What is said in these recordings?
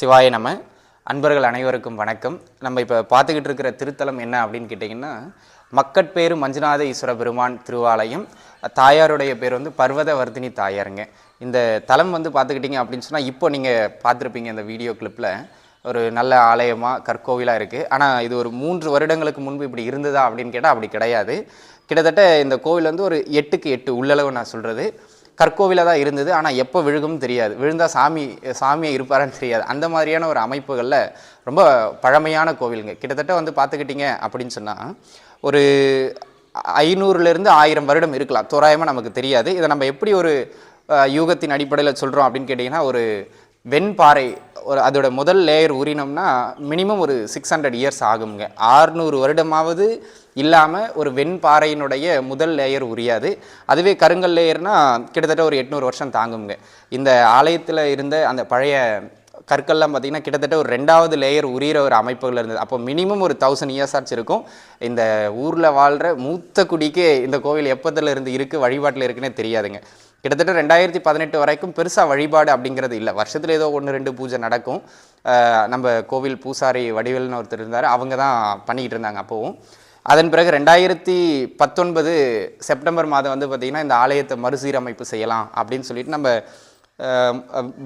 சிவாய நம்ம அன்பர்கள் அனைவருக்கும் வணக்கம். நம்ம இப்போ பார்த்துக்கிட்டு இருக்கிற திருத்தலம் என்ன அப்படின்னு கேட்டிங்கன்னா மக்கட்பேரு மஞ்சுநாத ஈஸ்வர பெருமான் திருவாலயம். தாயாருடைய பேர் வந்து பர்வதவர்தினி தாயாருங்க. இந்த தலம் வந்து பார்த்துக்கிட்டிங்க அப்படின்னு சொன்னால் இப்போ நீங்கள் பார்த்துருப்பீங்க இந்த வீடியோ கிளிப்பில் ஒரு நல்ல ஆலயமாக கற்கோவிலாக இருக்குது ஆனால் இது ஒரு மூன்று வருடங்களுக்கு முன்பு இப்படி இருந்ததா அப்படின்னு கேட்டால் அப்படி கிடையாது. கிட்டத்தட்ட இந்த கோவில் வந்து ஒரு எட்டுக்கு எட்டு உள்ளளவு நான் சொல்கிறது கற்கோவிலாக தான் இருந்தது. ஆனால் எப்போ விழுகும்னு தெரியாது. விழுந்தால் சாமி சாமியை இருப்பாரான்னு தெரியாது. அந்த மாதிரியான ஒரு அமைப்புகளில் ரொம்ப பழமையான கோவிலுங்க. கிட்டத்தட்ட வந்து பார்த்துக்கிட்டிங்க அப்படின்னு சொன்னால் ஒரு ஐநூறுலேருந்து ஆயிரம் வருடம் இருக்கலாம். தோராயமாக நமக்கு தெரியாது. இதை நம்ம எப்படி ஒரு யூகத்தின் அடிப்படையில் சொல்கிறோம் அப்படின்னு கேட்டிங்கன்னா ஒரு வெண்பாறை ஒரு அதோட முதல் லேயர் உரினோம்னா மினிமம் ஒரு சிக்ஸ் ஹண்ட்ரட் இயர்ஸ் ஆகுங்க ஆறுநூறு வருடமாவது இல்லாமல் ஒரு வெண்பாறையினுடைய முதல் லேயர் உரியாது. அதுவே கருங்கல் லேயர்னால் கிட்டத்தட்ட ஒரு எட்நூறு வருஷம் தாங்குங்க இந்த ஆலயத்தில் இருந்த அந்த பழைய கற்கள்லாம் பார்த்திங்கன்னா கிட்டத்தட்ட ஒரு ரெண்டாவது லேயர் உரியிற ஒரு அமைப்புகள் இருந்தது. அப்போ மினிமம் ஒரு தௌசண்ட் இயர்ஸ் ஆச்சு இருக்கும். இந்த ஊரில் வாழ்கிற மூத்த குடிக்கு இந்த கோவில் எப்போதுல இருந்து இருக்குது வழிபாட்டில் இருக்குன்னே தெரியாதுங்க. கிட்டத்தட்ட ரெண்டாயிரத்தி பதினெட்டு வரைக்கும் பெருசாக வழிபாடு அப்படிங்கிறது இல்லை. வருஷத்தில் ஏதோ ஒன்று ரெண்டு பூஜை நடக்கும். நம்ம கோவில் பூசாரி வடிவேல்னு ஒருத்தர் இருந்தார். அவங்க தான் பண்ணிக்கிட்டு இருந்தாங்க அப்போவும். அதன் பிறகு ரெண்டாயிரத்தி பத்தொன்பது செப்டம்பர் மாதம் வந்து பார்த்திங்கன்னா இந்த ஆலயத்தை மறுசீரமைப்பு செய்யலாம் அப்படின்னு சொல்லிட்டு நம்ம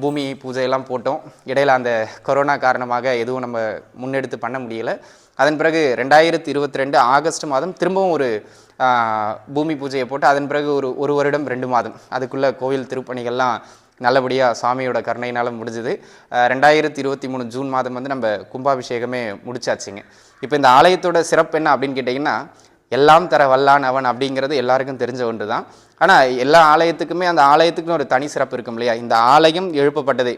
பூமி பூஜையெல்லாம் போட்டோம். இடையில அந்த கொரோனா காரணமாக எதுவும் நம்ம முன்னெடுத்து பண்ண முடியலை. அதன் பிறகு ரெண்டாயிரத்தி இருபத்தி ரெண்டு ஆகஸ்ட் மாதம் திரும்பவும் ஒரு பூமி பூஜையை போட்டு அதன் பிறகு ஒரு ஒரு வருடம் ரெண்டு மாதம். அதுக்குள்ளே கோவில் திருப்பணிகள்லாம் நல்லபடியாக சாமியோட கருணையினால் முடிஞ்சுது. ரெண்டாயிரத்தி இருபத்தி மூணு ஜூன் மாதம் வந்து நம்ம கும்பாபிஷேகமே முடிச்சாச்சுங்க. இப்போ இந்த ஆலயத்தோட சிறப்பு என்ன அப்படின்னு கேட்டிங்கன்னா எல்லாம் தர வல்லான் அவன் அப்படிங்கிறது எல்லாருக்கும் தெரிஞ்ச ஒன்று தான் ஆனால் எல்லா ஆலயத்துக்குமே அந்த ஆலயத்துக்குன்னு ஒரு தனி சிறப்பு இருக்கும் இல்லையா? இந்த ஆலயம் எழுப்பப்பட்டது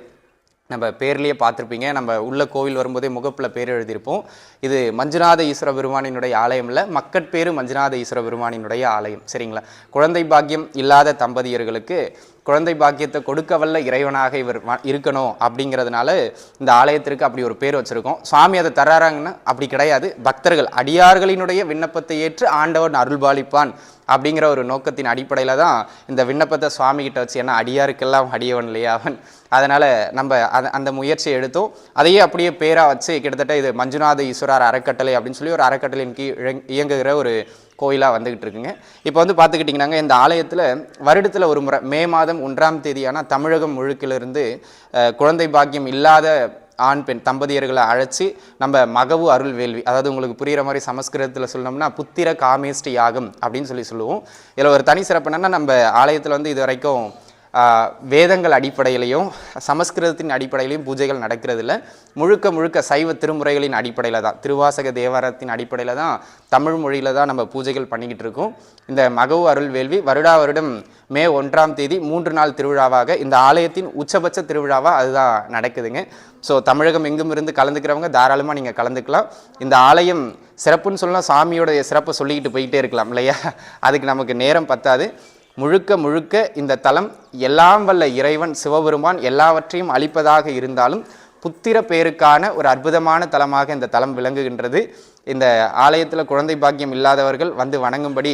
நம்ம பேர்லேயே பார்த்துருப்பீங்க. நம்ம உள்ள கோவில் வரும்போதே முகப்பில் பேர் எழுதியிருப்போம். இது மஞ்சுநாத ஈஸ்வர பெருமானினுடைய ஆலயம் இல்லை மக்கட்பேரு மஞ்சுநாத ஈஸ்வர பெருமானினுடைய ஆலயம். சரிங்களா? குழந்தை பாக்கியம் இல்லாத தம்பதியர்களுக்கு குழந்தை பாக்கியத்தை கொடுக்க வல்ல இறைவனாக இவர் இருக்கணும் அப்படிங்கிறதுனால இந்த ஆலயத்திற்கு அப்படி ஒரு பேர் வச்சுருக்கோம். சுவாமி அதை தர்றாராங்கன்னா அப்படி கிடையாது. பக்தர்கள் அடியார்களினுடைய விண்ணப்பத்தை ஏற்று ஆண்டவன் அருள்பாலிப்பான் அப்படிங்கிற ஒரு நோக்கத்தின் அடிப்படையில் தான் இந்த விண்ணப்பத்தை சுவாமிகிட்ட வச்சு ஏன்னா அடியாருக்கெல்லாம் அடியவன் இல்லையா அவன்? அதனால் நம்ம அந்த அந்த முயற்சியை எடுத்தோம். அதையே அப்படியே பேராக வச்சு கிட்டத்தட்ட இது மஞ்சுநாத ஈஸ்வரார் அறக்கட்டளை அப்படின்னு சொல்லி ஒரு அறக்கட்டளையின் கீழ் இயங்குகிற ஒரு கோயிலாக வந்துக்கிட்டு இருக்குங்க இப்போ வந்து பார்த்துக்கிட்டிங்கன்னாங்க இந்த ஆலயத்தில் வருடத்தில் ஒரு முறை மே மாதம் ஒன்றாம் தேதியான தமிழகம் முழுக்கிலிருந்து குழந்தை பாக்கியம் இல்லாத ஆண் பெண் தம்பதியர்களை அழைச்சி நம்ம மகவு அருள் வேள்வி அதாவது உங்களுக்கு புரிகிற மாதிரி சமஸ்கிருதத்தில் சொல்லணும்னா புத்திர காமேஷ்டி யாகம் அப்படின்னு சொல்லி சொல்லுவோம். இதில் ஒரு தனி சிறப்பு என்னென்னா நம்ம ஆலயத்தில் வந்து இது வரைக்கும் வேதங்கள் அடிப்படையிலையும் சமஸ்கிருதத்தின் அடிப்படையிலையும் பூஜைகள் நடக்கிறதில்ல. முழுக்க முழுக்க சைவ திருமுறைகளின் அடிப்படையில் தான் திருவாசக தேவாரத்தின் அடிப்படையில் தான் தமிழ் மொழியில் தான் நம்ம பூஜைகள் பண்ணிக்கிட்டு இருக்கோம். இந்த மகவு அருள் வேள்வி வருடா வருடம் மே ஒன்றாம் தேதி மூன்று நாள் திருவிழாவாக இந்த ஆலயத்தின் உச்சபட்ச திருவிழாவாக அதுதான் நடக்குதுங்க. ஸோ தமிழகம் எங்கும் இருந்து கலந்துக்கிறவங்க தாராளமாக நீங்கள் கலந்துக்கலாம். இந்த ஆலயம் சிறப்புன்னு சொல்லலாம் சாமியோடைய சிறப்பை சொல்லிக்கிட்டு போயிட்டே இருக்கலாம் இல்லையா? அதுக்கு நமக்கு நேரம் பத்தாது. முழுக்க முழுக்க இந்த தலம் எல்லாம் வல்ல இறைவன் சிவபெருமான் எல்லாவற்றையும் அளிப்பதாக இருந்தாலும் புத்திர பேருக்கான ஒரு அற்புதமான தலமாக இந்த தலம் விளங்குகின்றது. இந்த ஆலயத்தில் குழந்தை பாக்கியம் இல்லாதவர்கள் வந்து வணங்கும்படி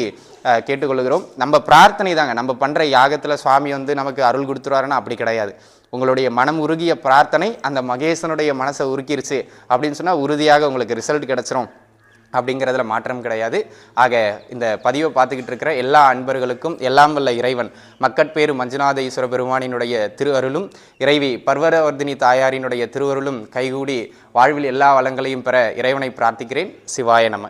கேட்டுக்கொள்கிறோம். நம்ம பிரார்த்தனை தாங்க. நம்ம பண்ணுற யாகத்தில் சுவாமி வந்து நமக்கு அருள் கொடுத்துருவாருன்னா அப்படி கிடையாது. உங்களுடைய மனம் உருகிய பிரார்த்தனை அந்த மகேசனுடைய மனசை உருக்கிருச்சு அப்படின்னு சொன்னால் உறுதியாக உங்களுக்கு ரிசல்ட் கிடச்சிரும். அப்படிங்கிறதுல மாற்றம் கிடையாது. ஆக இந்த பதிவை பார்த்துக்கிட்டு இருக்கிற எல்லா அன்பர்களுக்கும் எல்லாம் வல்ல இறைவன் மக்கட்பேரு மஞ்சுநாத ஈஸ்வர பெருமானினுடைய திரு அருளும் இறைவி பர்வதவர்தினி தாயாரினுடைய திருவருளும் கைகூடி வாழ்வில் எல்லா வளங்களையும் பெற இறைவனை பிரார்த்திக்கிறேன். சிவாய நம.